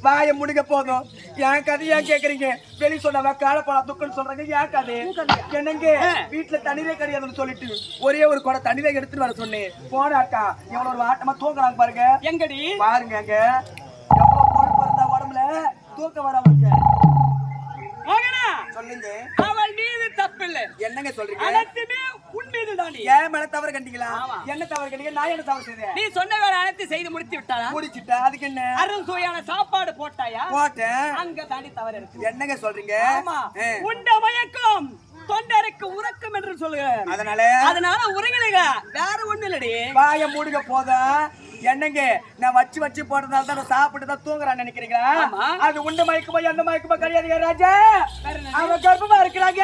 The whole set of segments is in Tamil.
வாயை முடிக்க போதும். என் கதையா கேக்குறீங்க? வெளி சொன்னவ காலப்பழ துக்குன்னு சொல்றாங்க. ஏன் கதை? என்னங்க? வீட்டுல தண்ணீரே கிடையாதுன்னு சொல்லிட்டு ஒரே ஒரு குடம் தண்ணீரே எடுத்துட்டு வர சொன்னேன். போடாக்கா எவ்வளவு ஒரு ஆட்டமா தூங்குறாங்க பாருங்க. எங்கடி? பாருங்க அங்க. உடம்புல தூக்கம் வர சொல்லுங்க. அவள் மீது தப்பில்லை. என்னங்க சொல்றீங்க? ஏன் மேல தவறு கண்டீங்களா. என்ன தவறு கண்டீங்க? நான் என்ன தவறு செய்தேன்? நீ சொன்ன வேலை அனைத்து செய்து முடித்து விட்டாளா? முடிச்சிட்டேன் அதுக்கு என்ன? அருள் சுவையான சாப்பாடு போட்டாயா? போட்டேன். அங்க தாண்டி தவறு இருக்கு. என்னங்க சொல்றீங்க? ஆமா. உண்ட மயக்கம். தொண்டருக்கு உறக்கம் என்று சொல்லுங்க அதனால? அதனால உறங்கலைங்க வேற ஒண்ணு இல்லடி. வாய மூடுக போதும் என்னங்க? நான் வச்சு வச்சு போட்டதால தான் சாப்பிட்டு தான் தூங்குறான்னு நினைக்கிறீங்களா. அது உண்டு மயக்குமா எந்த மயக்குமா கிடையாதுங்க ராஜா? அவ கர்ப்பமா இருக்கிறாங்க.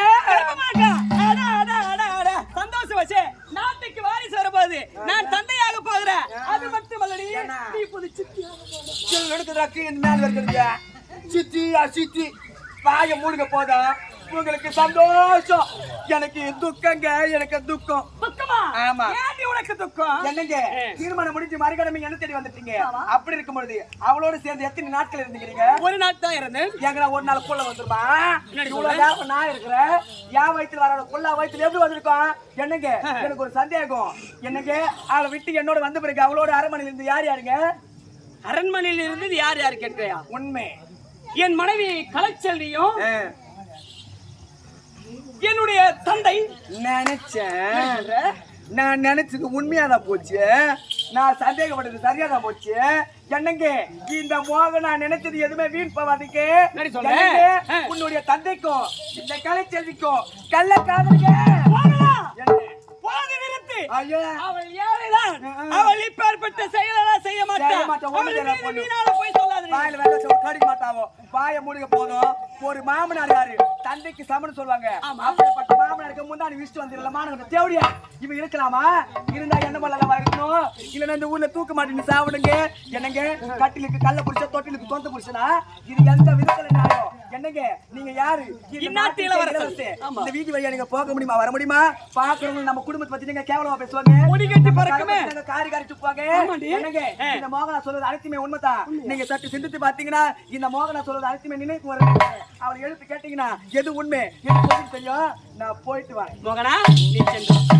எடுக்குதா கீழே மேல சித்தி சித்தி. வாய மூடுக போதும். உங்களுக்கு சந்தோஷம். எனக்கு துக்கங்க எனக்கு துக்கம். துக்கமா? ஆமா. உனக்கு துக்கம்? என்னங்க? திருமணம் முடிஞ்சு மறுகடமை என்ன தேடி வந்துட்டீங்க? அப்படி இருக்கும் பொழுது அவளோட சேர்ந்து எத்தனை நாட்கள் இருந்துக்கிறீங்க? ஒரு நாள் தான் இருந்தேன். எங்கடா ஒரு நாள் புள்ள வந்துருமா? இவ்வளவு நான் இருக்கிறேன். என் வயித்துல வர புள்ள வயித்துல எப்படி வந்திருக்கோம்? என்னங்க? எனக்கு ஒரு சந்தேகம். என்னங்க? அவளை விட்டு என்னோட வந்த பிறகு அவளோட அரண்மனையில இருந்து யார் யாருங்க? அரண்மனையில் இருந்து யார் யார் கேட்கிறியா? உண்மை. என் மனைவி கலைச்செல்வியும் என்னுடைய தந்தை. நினைச்சேன் நான் நினைச்சது உண்மையாதான் போச்சு. நான் சந்தேகப்பட்டது சரியாதான் போச்சு. என்னங்க இந்த மோகம் நான் நினைச்சது எதுவுமே வீண் ஆ. உன்னுடைய தந்தைக்கும் இந்த கலைச்செல்விக்கும் கள்ள காதலுங்க. அவள் ஆ. அவள் இப்பேற்பட்ட செயலெல்லாம் செய்ய செய்ய மாட்டாள் மாட்டா, அவள் ஒண்ணும் செய்ய மீது பொண்ணு. வீணான போய் வாயில வெள்ள சோறு கடிக்க மாட்டாவோ? வாய மூடுக போதும் ஒரு மாமனார் யாரு? தந்தைக்கு சமன் சொல்லுவாங்க. அப்படிப்பட்ட மாமனாருக்கு முன்னாடி விசிட்டு வந்துடல மாணவன் தேவடியா? இவன் இருக்கலாமா? இருந்தா என்ன பண்ணலாமா இருக்கணும்? இல்லன்னா இந்த ஊர்ல தூக்க மாட்டேன்னு சாப்பிடுங்க என்னங்க? கட்டிலுக்கு கல்ல புடிச்ச தொட்டிலுக்கு தொந்த புடிச்சனா இது எந்த என்னங்க? நீங்க யாரு? இந்நாட்டு. ஆமா. இந்த வீதி வழியா நீங்க போக முடியுமா? வர முடியுமா? பாக்குறவங்க நம்ம குடும்பத்தை பத்தி நீங்க கேவலமா பேசுவாங்க. முடி கட்டி பறக்குமே. காரி காரி துப்புவாங்க ஆமாண்டி. என்னங்க. இந்த மோகனா சொல்றது அனைத்துமே உண்மைதான். நீங்க சற்று சிந்தித்து பாத்தீங்கன்னா இந்த மோகனா சொல்றது அனைத்துமே நினைவு வருது அவளை எழுத்து கேட்டீங்கன்னா எது உண்மை? எது தெரியும்? நான் போயிட்டு வரேன். மோகனா நீ சென்று.